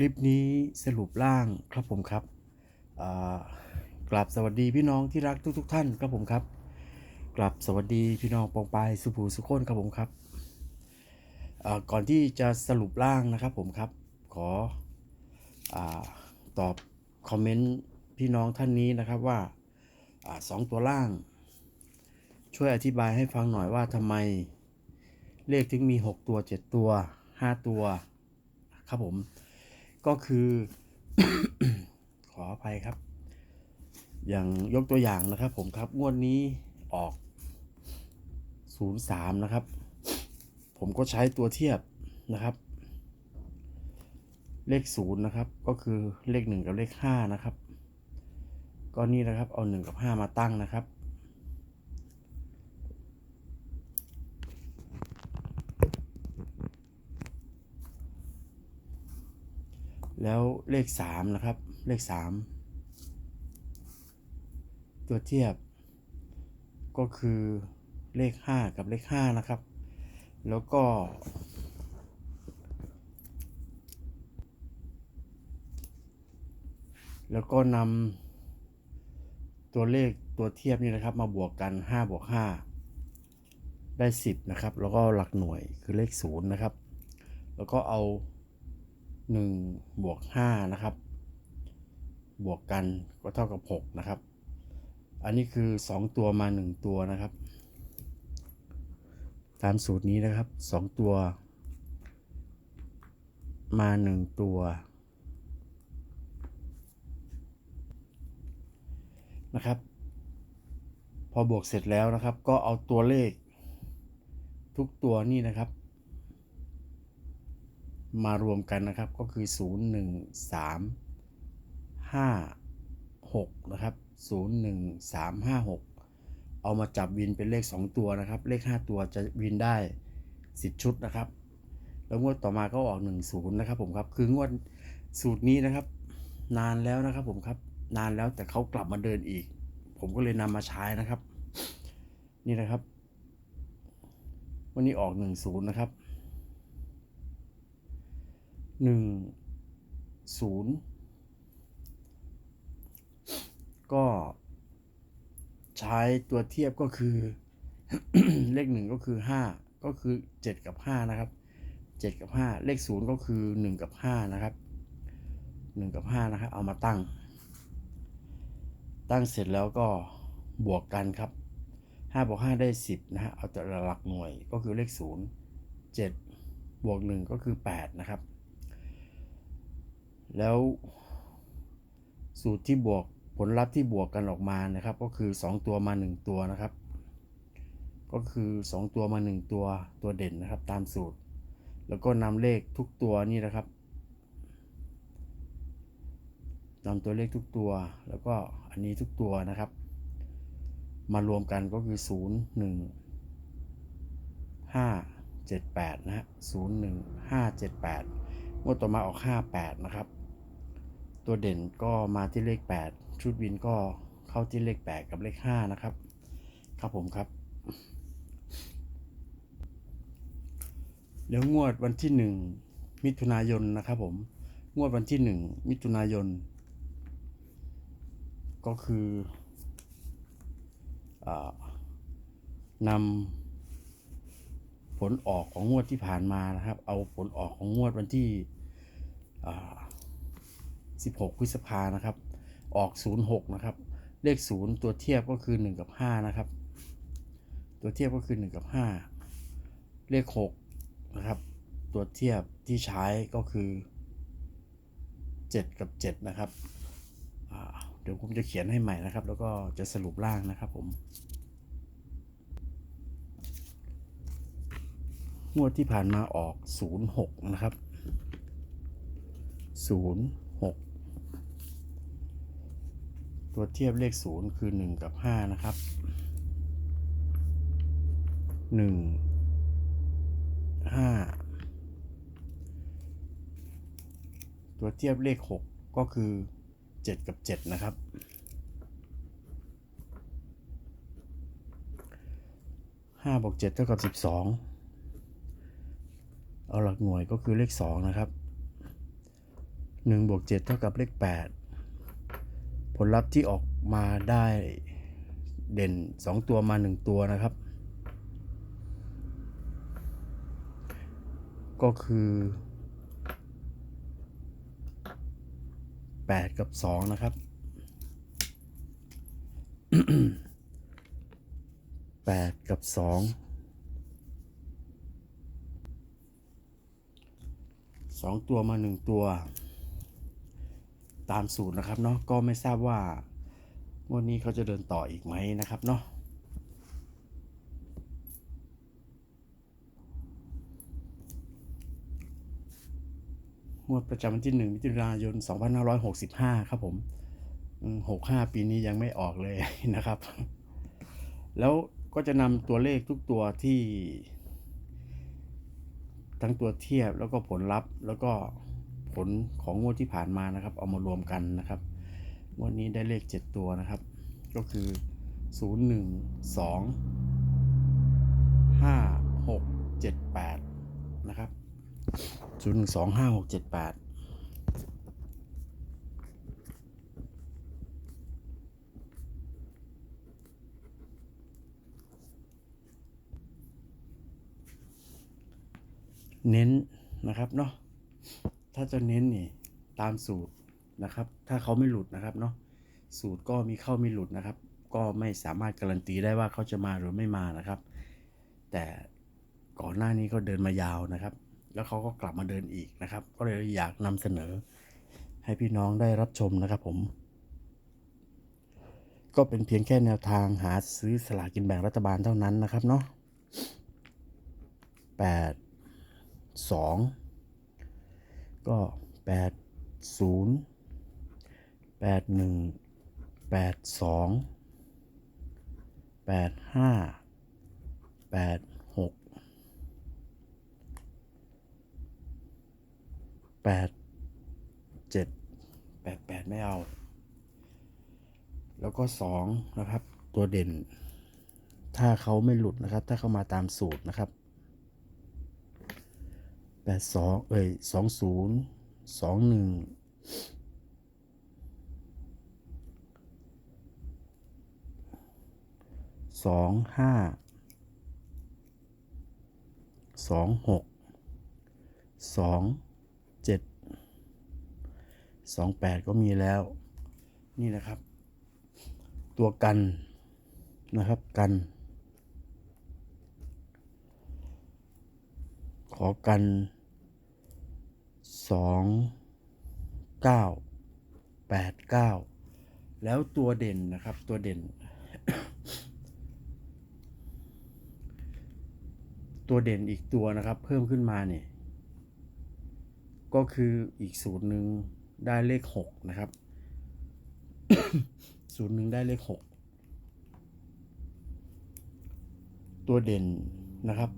ลิปนี้สรุปร่างครับผมครับกลับสวัสดีพี่น้องที่รักทุกๆทท่านครับผมครับกลับสวัสดีพี่น้องปองปายสุภูสุโคนครับผมครับก่อนที่จะสรุปร่างนะครับผมครับขออตอบคอมเมนต์พี่น้องท่านนี้นะครับว่าอสองตัวล่าง ช่วยอธิบายให้ฟังหน่อยว่าทำไมเลขถึงมี 6 ตัว 7 ตัว 5 ตัวครับผม ก็คือ ขออภัยครับ อย่างยกตัวอย่างนะครับ ผมครับงวดนี้ออก 03 นะครับ ผมก็ใช้ตัวเทียบนะครับ เลข 0 นะครับ ก็คือเลข 1 กับเลข 5 นะครับ ก็นี่นะครับเอา 1 กับ 5 มาตั้งนะครับ แล้วเลข3นะครับ เลข 3 ตัวเทียบ ก็คือเลข 5 กับเลข 5 นะครับ แล้วก็ แล้วก็นำตัวเลขตัวเทียบนี่นะครับ มาบวกกัน 5 บวก 5 ได้ 10 นะครับ แล้วก็หลักหน่วยคือเลข 0 นะครับ แล้วก็เอา 1บวก5นะครับ บวกกันก็เท่ากับ 6 นะครับ อันนี้คือ 2 ตัวมา 1 ตัวนะครับ ตามสูตรนี้นะครับ 2 ตัว มา 1 ตัวนะครับ พอบวกเสร็จแล้วนะครับ ก็เอาตัวเลขทุกตัวนี่นะครับ มารวมกันนะครับก็คือ 0 1 3 5 6 นะครับ 0 1 3 5 6 เอามาจับวินเป็นเลข 2 ตัวนะครับ เลข 5 ตัวจะวินได้ 10 ชุดนะครับ แล้วงวดต่อมาก็ออก 1 0 นะครับผมครับ คืองวดสูตรนี้นะครับ นานแล้วนะครับผมครับ นานแล้วแต่เขากลับมาเดินอีก ผมก็เลยนำมาใช้นะครับ นี่นะครับ วันนี้ออก 1 0 นะครับ หนึ่งศูนย์ก็ใช้ตัวเทียบก็คือ เลขหนึ่งก็คือห้าก็คือเจ็ดกับห้านะครับเจ็ดกับห้าเลขศูนย์ก็คือหนึ่งกับห้านะครับหนึ่งกับห้านะครับเอามาตั้ง ตั้งเสร็จแล้วก็บวกกันครับห้าบวกห้าได้สิบนะฮะเอาแต่หลักหน่วยก็คือเลขศูนย์เจ็ดบวกหนึ่งก็คือแปดนะครับ แล้วสูตรที่บวกผลลัพธ์ที่บวกกันออกมานะครับ ก็คือ 2 ตัวมา 1 ตัวนะครับ ก็คือ 2 ตัวมา 1 ตัวตัวเด่นนะครับ ตามสูตร แล้วก็นำเลขทุกตัวนี่นะครับนำตัวเลขทุกตัวแล้วก็อันนี้ทุกตัวนะครับ มารวมกันก็คือ 0 1 5 7 8 นะฮะ0 1 5 7 8งวดต่อมาออก 58 นะครับ ตัวเด่นก็มาที่เลข 8 ชุดวินก็เข้าที่เลข 8 กับเลข 5 นะครับ ครับผมครับ แล้วงวดวันที่ 1 มิถุนายนนะครับผม งวดวันที่ 1 มิถุนายน ก็คืออนำผลออกของงวดที่ผ่านมานะครับ เอาผลออกของงวดวันที่ 16 พฤษภานะครับ ออก 06 นะครับ เลข 0 ตัวเทียบก็คือ 1 กับ 5 นะครับ ตัวเทียบก็คือ 1 กับ 5 เลข 6 นะครับ ตัวเทียบที่ใช้ก็คือ 7 กับ 7 นะครับเดี๋ยวผมจะเขียนให้ใหม่นะครับ แล้วก็จะสรุปร่างนะครับผมงวดที่ผ่านมาออก 06 นะครับ 06 ตัวเทียบเลข 0 คือ 1 กับ 5 นะครับ 1 5 ตัวเทียบเลข 6 ก็คือ 7 กับ 7 นะครับ5บวก7เท่ากับ12เอาหลักหน่วยก็คือเลข2นะครับหนึ่งบวกเจ็ดเท่ากับเลขแปดผ ลลัพธ์ที่ออกมาได้เด่นสองตัวมาหนึ่งตัวนะครับ ก็คือ 8 กับ 2 นะครับ 8 กับ 2 2 ตัวมา 1 ตัว ตามสูตรนะครับเนาะก็ไม่ทราบว่างวดนี้เขาจะเดินต่ออีกไหมนะครับเนาะงวดประจำวันที่1มิถุนายน 2565 ครับผมอืม65 ปีนี้ยังไม่ออกเลยนะครับ แล้วก็จะนำตัวเลขทุกตัวที่ ทั้งตัวเทียบแล้วก็ผลลัพธ์แล้วก็ ผลของงวดที่ผ่านมานะครับ เอามารวมกันนะครับงวดนี้ได้เลข 7 ตัวนะครับ ก็คือ 0 1 2 5 6 7 8 นะครับ 0 1 2 5 6 7 8เน้นนะครับเนาะ ถ้าจะเน้นนี่ตามสูตรนะครับ ถ้าเขาไม่หลุดนะครับเนาะสูตรก็มีเข้ามีหลุดนะครับ ก็ไม่สามารถการันตีได้ว่าเขาจะมาหรือไม่มานะครับ แต่ก่อนหน้านี้ก็เดินมายาวนะครับ แล้วเขาก็กลับมาเดินอีกนะครับ ก็เลยอยากนำเสนอ ให้พี่น้องได้รับชมนะครับผมก็เป็นเพียงแค่แนวทางหาซื้อสลากกินแบ่งรัฐบาลเท่านั้นนะครับเนาะแปดสอง ก็แปดศูนย์แปดหนึ่งแปดสองแปดห้าแปดหกแปดเจ็ดแปดแปดไม่เอา แล้วก็สองนะครับตัวเด่น ถ้าเขาไม่หลุดนะครับ ถ้าเขามาตามสูตรนะครับ แปดสองเอ้ยสองศูนย์สองหนึ่งสองห้าสองหกสองเจ็ดสองแปดก็มีแล้ว นี่นะครับ ตัวกันนะครับกัน ข อกันสองเก้าแปดเก้าแล้วตัวเด่นนะครับตัวเด่น ตัวเด่นอีกตัวนะครับ เพิ่มขึ้นมาเนี่ยก็คืออีกสูตรหนึ่งได้เลขหกนะครับศูนย์หนึ่งได้เลขหกตัวเด่นนะครับ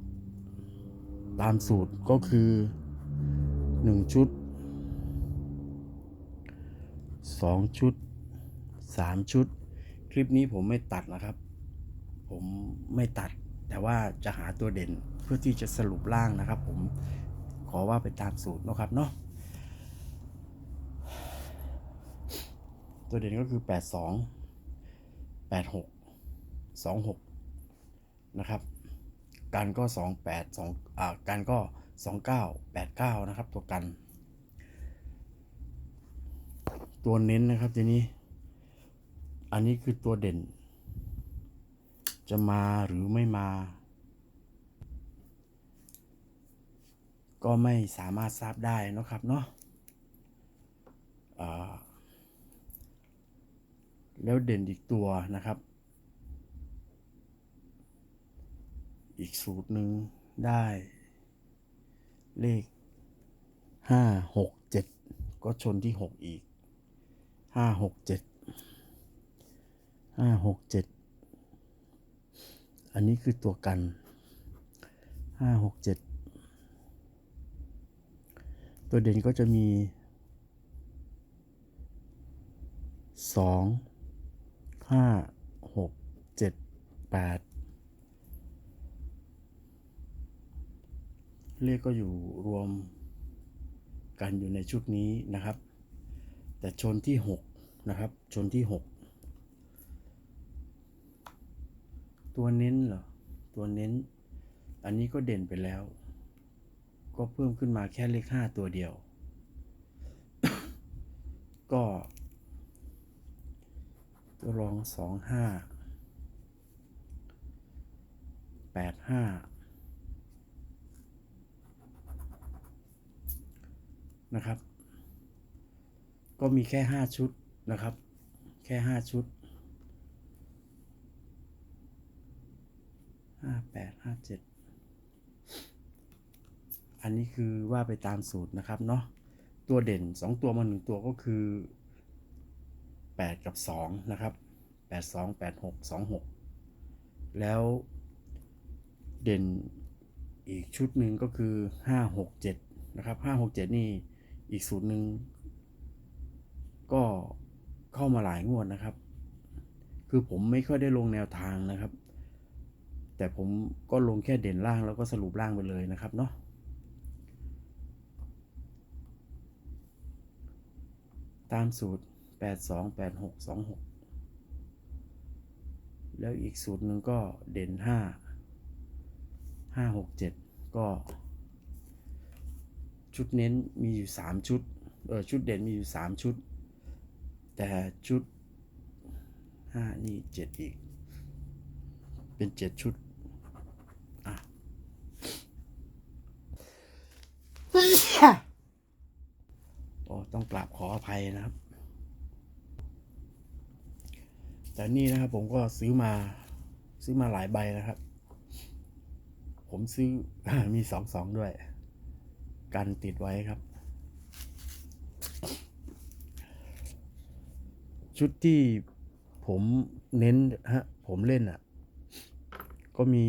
ตามสูตรก็คือหนึ่งชุดสองชุดสามชุด คลิปนี้ผมไม่ตัดนะครับ ผมไม่ตัดแต่ว่าจะหาตัวเด่นเพื่อที่จะสรุปร่างนะครับ ผมขอว่าไปตามสูตรนะครับเนาะตัวเด่นก็คือ 82 86 26 นะครับ กันก็ 28 2อ่ากันก็ 29 89 นะครับ ตัวกัน ตัวเน้นนะครับทีนี้ อันนี้คือตัวเด่น จะมาหรือไม่มา ก็ไม่สามารถทราบได้นะครับเนาะแล้วเด่นอีกตัวนะครับ อีกสูตรหนึ่งได้ เลขห้าหกเจ็ดก็ชนที่หกอีกห้าหกเจ็ดห้าหกเจ็ดอันนี้คือตัวกันห้าหกเจ็ดตัวเด่นก็จะมีสองห้าหกเจ็ดแปด เลขก็อยู่รวมกันอยู่ในชุดนี้นะครับ แต่ชนที่ 6 นะครับ ชนที่ 6 ตัวเน้นเหรอ ตัวเน้น อันนี้ก็เด่นไปแล้ว ก็เพิ่มขึ้นมาแค่เลข 5 ตัวเดียว ก็ ตัวรอง 2 5 8 5 นะครับ ก็มีแค่ห้าชุดนะครับ แค่ห้าชุดห้าแปดห้าเจ็ดอันนี้คือว่าไปตามสูตรนะครับเนาะตัวเด่นสองตัวมาหนึ่งตัวก็คือ 8 กับ 2 นะครับ 8 2 8 6 2 6 แล้วเด่นอีกชุดหนึ่งก็คือ 5 6 7 นะครับ 5 6 7 นี่ อีกสูตรหนึ่งก็เข้ามาหลายงวดนะครับ คือผมไม่ค่อยได้ลงแนวทางนะครับ แต่ผมก็ลงแค่เด่นล่างแล้วก็สรุปล่างไปเลยนะครับเนาะตามสูตร 8 2 8 6 2 6 แล้วอีกสูตรหนึ่งก็เด่น 5 5 6 7 ก็ ชุดเน้นมีอยู่ 3 ชุดเออชุดเด่นมีอยู่ 3 ชุด แต่ชุด 5 นี่ 7 อีก เป็น 7 ชุดอะโอ้ต้องกราบขออภัยนะครับ แต่นี่นะครับผมก็ซื้อมาซื้อมาหลายใบนะครับ ผมซื้อมีสองสองด้วย กันติดไว้ครับ ชุดที่ผมเน้นฮะ ผมเล่นอะ ก็มี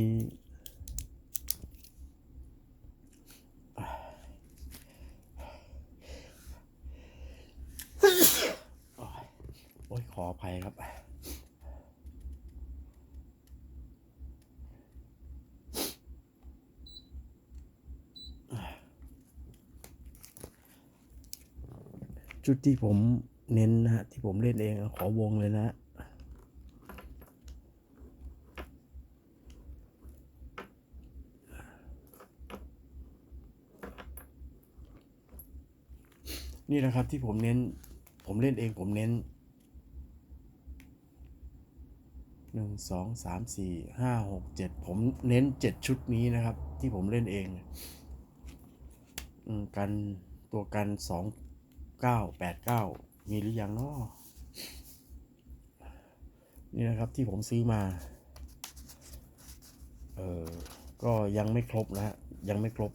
โอ้ยขออภัยครับ จุดที่ผมเน้นนะฮะที่ผมเล่นเองขอวงเลยนะนี่นะครับที่ผมเน้น ผมเล่นเองผมเน้นหนึ่งสองสามสี่ห้าหกเจ็ดผมเน้นเจ็ดชุดนี้นะครับ ที่ผมเล่นเอง กันตัวกันสอง เก้าแปดเก้ามีหรือยังเนาะนี่นะครับที่ผมซื้อมา เออก็ยังไม่ครบนะฮะยังไม่ครบ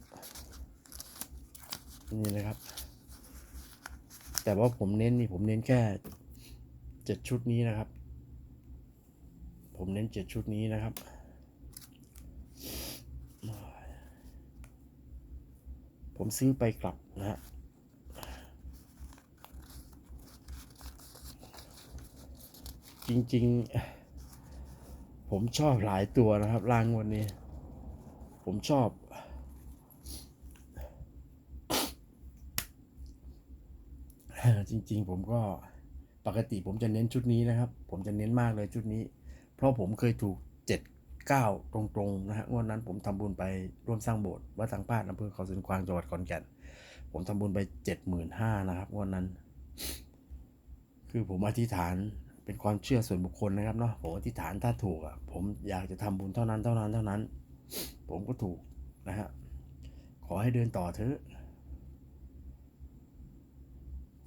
นี่นะครับ แต่ว่าผมเน้นนี่ผมเน้นแค่เจ็ดชุดนี้นะครับ ผมเน้นเจ็ดชุดนี้นะครับผมซื้อไปกลับนะฮะ จริง ๆ ผมชอบหลายตัวนะครับรางวันนี้ ผมชอบ จริง ๆ ผมก็ปกติผมจะเน้นชุดนี้นะครับ ผมจะเน้นมากเลยชุดนี้ เพราะผมเคยถูกเจ็ดเก้าตรงๆนะฮะงวดนั้นผมทำบุญไปร่วมสร้างโบสถ์วัดสังพาดอำเภอเขาสวนกวางจังหวัดขอนแก่น ผมทำบุญไปเจ็ดหมื่นห้านะครับงวดนั้น คือผมอธิษฐาน เป็นความเชื่อส่วนบุคคลนะครับเนาะผมอธิษฐานถ้าถูกอะผมอยากจะทำบุญเท่านั้นเท่านั้นเท่านั้น ผมก็ถูกนะฮะขอให้เดินต่อเถอะ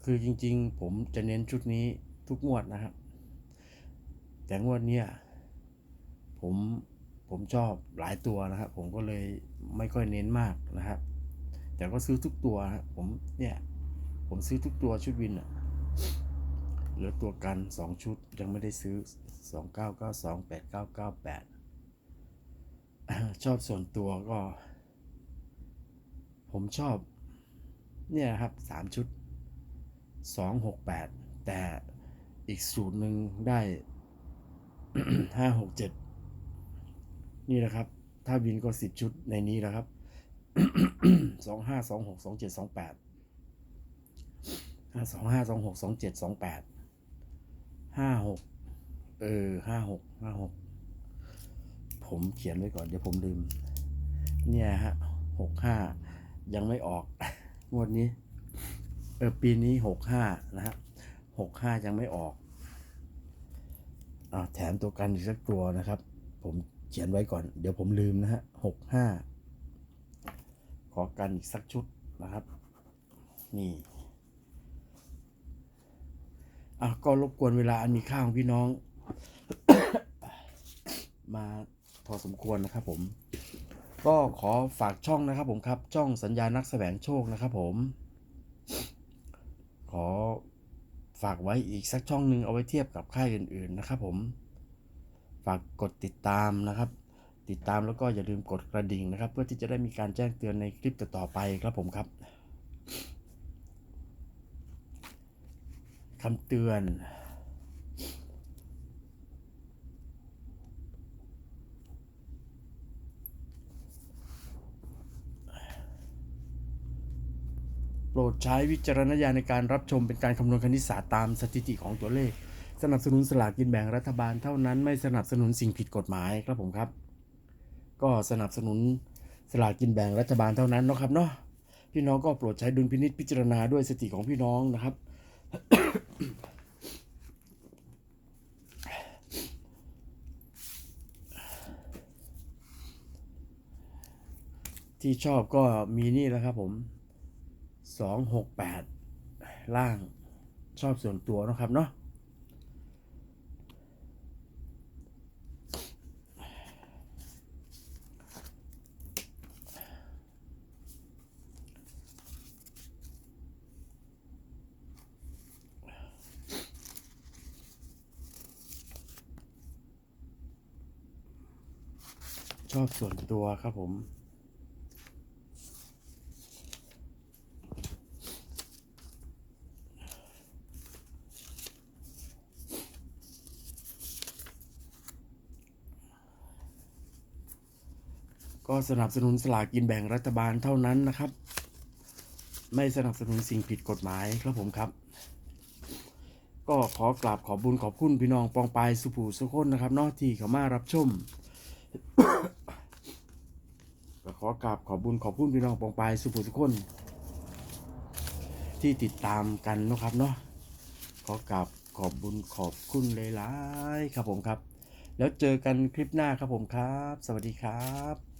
คือจริงๆ ผมจะเน้นชุดนี้ทุกงวดนะครับ แต่งวดเนี้ยผมผมชอบหลายตัวนะครับ ผมก็เลยไม่ค่อยเน้นมากนะครับ แต่ก็ซื้อทุกตัวนะผมเนี่ยผมซื้อทุกตัวชุดวินอะ เหลือตัวกันสองชุดยังไม่ได้ซื้อสองเก้าเก้าสองแปดเก้าเก้าแปดชอบส่วนตัวก็ ผมชอบ เนี่ยครับสามชุดสองหกแปดแต่อีกสูตรหนึ่งได้ห้าหกเจ็ดนี่แหละครับ ถ้าวินก็สิบชุดในนี้แหละครับสองห้าสอง หกสองเจ็ดสองแปดห้าสองห้าสองหกสองเจ็ดสองแปดห้าหกเออห้าหกห้าหกผมเขียนไว้ก่อนเดี๋ยวผมลืม เนี่ยฮะหกห้ายังไม่ออก งวดนี้ เออปีนี้หกห้านะฮะหกห้ายังไม่ออกอ่าแถมตัวกันอีกสักตัวนะครับ ผมเขียนไว้ก่อน เดี๋ยวผมลืมนะฮะหกห้าขอกันอีกสักชุดนะครับ นี่อะ ก็รบกวนเวลาอันมีค่าของพี่น้อง มาพอสมควรนะครับผม ก็ขอฝากช่องนะครับผมครับ ช่องสัญญานักแสวงโชคนะครับผม ขอฝากไว้อีกสักช่องหนึ่งเอาไว้เทียบกับค่ายอื่น ๆนะครับผม ฝากกดติดตามนะครับ ติดตามแล้วก็อย่าลืมกดกระดิ่งนะครับ เพื่อที่จะได้มีการแจ้งเตือนในคลิปต่อๆไปครับผมครับ คำเตือน โปรดใช้วิจารณญาณในการรับชมเป็นการคำนวณคณิตศาสตร์ตามสถิติของตัวเลข สนับสนุนสลากกินแบ่งรัฐบาลเท่านั้นไม่สนับสนุนสิ่งผิดกฎหมายครับผมครับ ก็สนับสนุนสลากกินแบ่งรัฐบาลเท่านั้นนะครับเนาะพี่น้องก็โปรดใช้ดุลพินิษพิจารณาด้วยสติของพี่น้องนะครับ ที่ชอบก็มีนี่แล้วครับผมสองหกแปดล่างชอบส่วนตัวนะครับเนาะ ชอบส่วนตัวครับผมก็สนับสนุนสลากกินแบ่งรัฐบาลเท่านั้นนะครับ ไม่สนับสนุนสิ่งผิดกฎหมายครับผมครับ ก็ขอกราบขอบบุญขอบคุณพี่น้องปองปายสุภูสุคนนะครับเนอกที่เขามารับชม อกราบขอบบุญขอบคุณพี่น้องปองปายสุภูสุคน ที่ติดตามกันนะครับเนาะขอกราบขอบบุญขอบคุณหลายๆครับผมครับ แล้วเจอกันคลิปหน้าครับผมครับ สวัสดีครับ